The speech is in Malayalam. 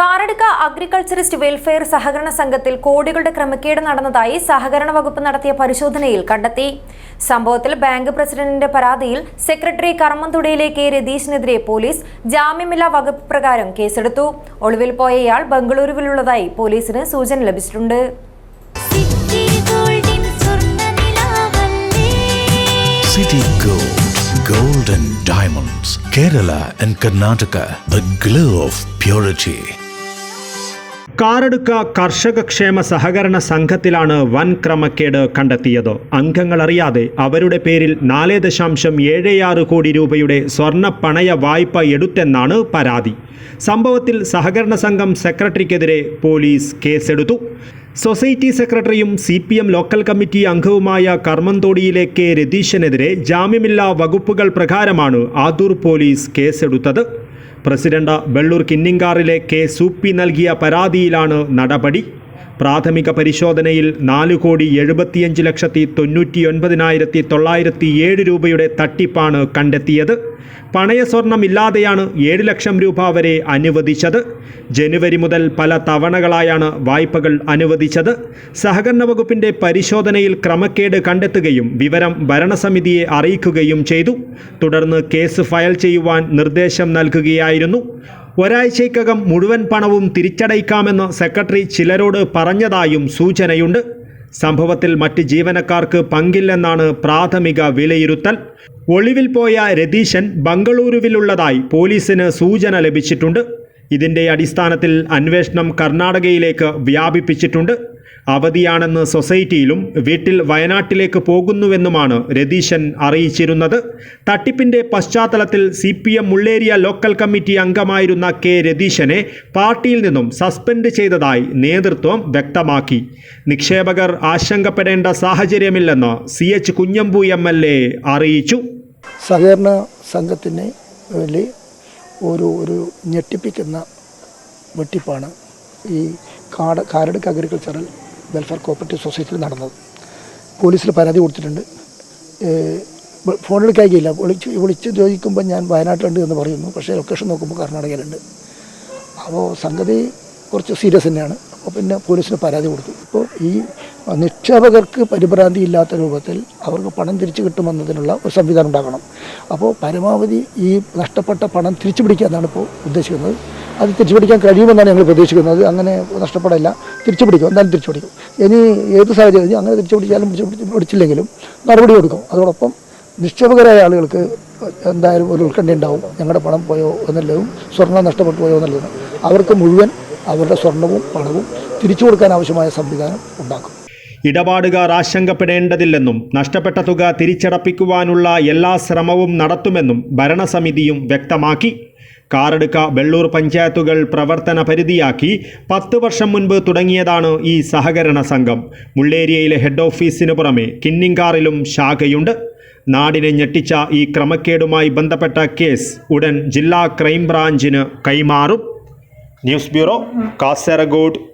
കാറടുക്ക അഗ്രികൾച്ചറിസ്റ്റ് വെൽഫെയർ സഹകരണ സംഘത്തിൽ കോടികളുടെ ക്രമക്കേട് നടന്നതായി സഹകരണ വകുപ്പ് നടത്തിയ പരിശോധനയിൽ കണ്ടെത്തി. സംഭവത്തിൽ ബാങ്ക് പ്രസിഡന്റിന്റെ പരാതിയിൽ സെക്രട്ടറി കർമ്മന്തുടയിലെ കെ രതീഷിനെതിരെ പോലീസ് ജാമ്യമില്ലാ വകുപ്പ് പ്രകാരം കേസെടുത്തു. ഒളിവിൽ പോയ ഇയാൾ ബംഗളൂരുവിലുള്ളതായി പോലീസിന് സൂചന ലഭിച്ചിട്ടുണ്ട്. സിറ്റി ഗോൾഡിൻ സ്വർണനിലാവല്ലേ City Gold, Gold and Diamonds, Kerala and Karnataka, the glow of purity. Karadka കർഷക ക്ഷേമ സഹകരണ സംഘത്തിലാണ് വൻ ക്രമക്കേട് കണ്ടെത്തിയത്. അംഗങ്ങളറിയാതെ അവരുടെ പേരിൽ നാല് ദശാംശം ഏഴ് ആറ് കോടി രൂപയുടെ സ്വർണ പണയ വായ്പ എടുത്തെന്നാണ് പരാതി. സംഭവത്തിൽ സഹകരണ സംഘം സെക്രട്ടറിക്കെതിരെ പോലീസ് കേസെടുത്തു. സൊസൈറ്റി സെക്രട്ടറിയും C P M local committee അംഗവുമായ കർമ്മന്തോടിയിലെ കെ രതീശനെതിരെ ജാമ്യമില്ലാ വകുപ്പുകൾ പ്രകാരമാണ് ആദൂർ പോലീസ് കേസെടുത്തത്. പ്രസിഡന്റ് വെള്ളൂർ കിന്നിങ്കാറിലെ കെ സൂപ്പി നൽകിയ പരാതിയിലാണ് നടപടി. പ്രാഥമിക പരിശോധനയിൽ നാല് കോടി എഴുപത്തിയഞ്ച് ലക്ഷത്തി തൊണ്ണൂറ്റി ഒൻപതിനായിരത്തി തൊള്ളായിരത്തി ഏഴ് രൂപയുടെ തട്ടിപ്പാണ് കണ്ടെത്തിയത്. പണയ സ്വർണമില്ലാതെയാണ് ഏഴ് ലക്ഷം രൂപ വരെ അനുവദിച്ചത്. ജനുവരി മുതൽ പല തവണകളായാണ് വായ്പകൾ അനുവദിച്ചത്. സഹകരണ വകുപ്പിന്റെ പരിശോധനയിൽ ക്രമക്കേട് കണ്ടെത്തുകയും വിവരം ഭരണസമിതിയെ അറിയിക്കുകയും ചെയ്തു. തുടർന്ന് കേസ് ഫയൽ ചെയ്യുവാൻ നിർദ്ദേശം നൽകുകയായിരുന്നു. ഒരാഴ്ചയ്ക്കകം മുഴുവൻ പണവും തിരിച്ചടയ്ക്കാമെന്ന് സെക്രട്ടറി ചിലരോട് പറഞ്ഞതായും സൂചനയുണ്ട്. സംഭവത്തിൽ മറ്റ് ജീവനക്കാർക്ക് പങ്കില്ലെന്നാണ് പ്രാഥമിക വിലയിരുത്തൽ. ഒളിവിൽ പോയ രതീശൻ ബംഗളൂരുവിലുള്ളതായി പോലീസിന് സൂചന ലഭിച്ചിട്ടുണ്ട്. ഇതിന്റെ അടിസ്ഥാനത്തിൽ അന്വേഷണം കർണാടകയിലേക്ക് വ്യാപിപ്പിച്ചിട്ടുണ്ട്. അവധിയാണെന്ന് സൊസൈറ്റിയിലും വീട്ടിൽ വയനാട്ടിലേക്ക് പോകുന്നുവെന്നുമാണ് രതീശൻ അറിയിച്ചിരുന്നത്. തട്ടിപ്പിന്റെ പശ്ചാത്തലത്തിൽ C P M Mulleria local committee അംഗമായിരുന്ന കെ രതീശനെ പാർട്ടിയിൽ നിന്നും സസ്പെൻഡ് ചെയ്തതായി നേതൃത്വം വ്യക്തമാക്കി. നിക്ഷേപകർ ആശങ്കപ്പെടേണ്ട സാഹചര്യമില്ലെന്ന് C H Kunhambu M L A അറിയിച്ചു. സഹകരണ സംഘത്തിന് വേണ്ടി ഒരു ഒരു ഞെട്ടിപ്പിക്കുന്ന വെട്ടിപ്പാണ് ഈ കാട് കാരടുക്ക് അഗ്രികൾച്ചറൽ വെൽഫെയർ കോപ്പറേറ്റീവ് സൊസൈറ്റിയിൽ നടന്നത്. പോലീസിൽ പരാതി കൊടുത്തിട്ടുണ്ട്. ഫോണിൽ എടുക്കായില്ല വിളിച്ച് വിളിച്ച് ചോദിക്കുമ്പോൾ ഞാൻ വയനാട്ടിലുണ്ട് എന്ന് പറയുന്നു. പക്ഷേ ലൊക്കേഷൻ നോക്കുമ്പോൾ കർണാടകയിലുണ്ട്. അപ്പോൾ സംഗതി കുറച്ച് സീരിയസ് തന്നെയാണ്. അപ്പോൾ പിന്നെ പോലീസിന് പരാതി കൊടുത്തു. അപ്പോൾ ഈ നിക്ഷേപകർക്ക് പരിഭ്രാന്തി ഇല്ലാത്ത രൂപത്തിൽ അവർക്ക് പണം തിരിച്ചു കിട്ടുമെന്നതിനുള്ള ഒരു സംവിധാനം ഉണ്ടാകണം. അപ്പോൾ പരമാവധി ഈ നഷ്ടപ്പെട്ട പണം തിരിച്ചു പിടിക്കുക എന്നാണ് ഇപ്പോൾ ഉദ്ദേശിക്കുന്നത്. അത് തിരിച്ചു പിടിക്കാൻ കഴിയുമെന്നാണ് ഞങ്ങൾ പ്രതീക്ഷിക്കുന്നത്. അങ്ങനെ നഷ്ടപ്പെടില്ല. തിരിച്ചു പിടിക്കും എന്തായാലും തിരിച്ചു പിടിക്കും ഇനി ഏത് സാഹചര്യം? അങ്ങനെ തിരിച്ചു പിടിച്ചാലും പിടിച്ചു പിടിച്ച് പിടിച്ചില്ലെങ്കിലും നടപടി കൊടുക്കും അതോടൊപ്പം നിക്ഷേപകരായ ആളുകൾക്ക് എന്തായാലും ഒരു ഉത്കണ്ഠ ഉണ്ടാവും. ഞങ്ങളുടെ പണം പോയോ എന്നുള്ളതും സ്വർണം നഷ്ടപ്പെട്ടു പോയോ എന്നുള്ളതും. അവർക്ക് മുഴുവൻ അവരുടെ സ്വർണവും പണവും തിരിച്ചു കൊടുക്കാൻ ആവശ്യമായ സംവിധാനം ഉണ്ടാക്കും. ഇടപാടുകാർ ആശങ്കപ്പെടേണ്ടതില്ലെന്നും നഷ്ടപ്പെട്ട തുക തിരിച്ചടപ്പിക്കുവാനുള്ള എല്ലാ ശ്രമവും നടത്തുമെന്നും ഭരണസമിതിയും വ്യക്തമാക്കി. കാറടുക്ക വെള്ളൂർ പഞ്ചായത്തുകൾ പ്രവർത്തന പരിധിയാക്കി പത്ത് വർഷം മുൻപ് തുടങ്ങിയതാണ് ഈ സഹകരണ സംഘം. മുള്ളേരിയയിലെ ഹെഡ് ഓഫീസിന് പുറമെ കിന്നിങ്കാറിലും ശാഖയുണ്ട്. നാടിനെ ഞെട്ടിച്ച ഈ ക്രമക്കേടുമായി ബന്ധപ്പെട്ട കേസ് ഉടൻ ജില്ലാ ക്രൈംബ്രാഞ്ചിന് കൈമാറും. News bureau Kasaragod.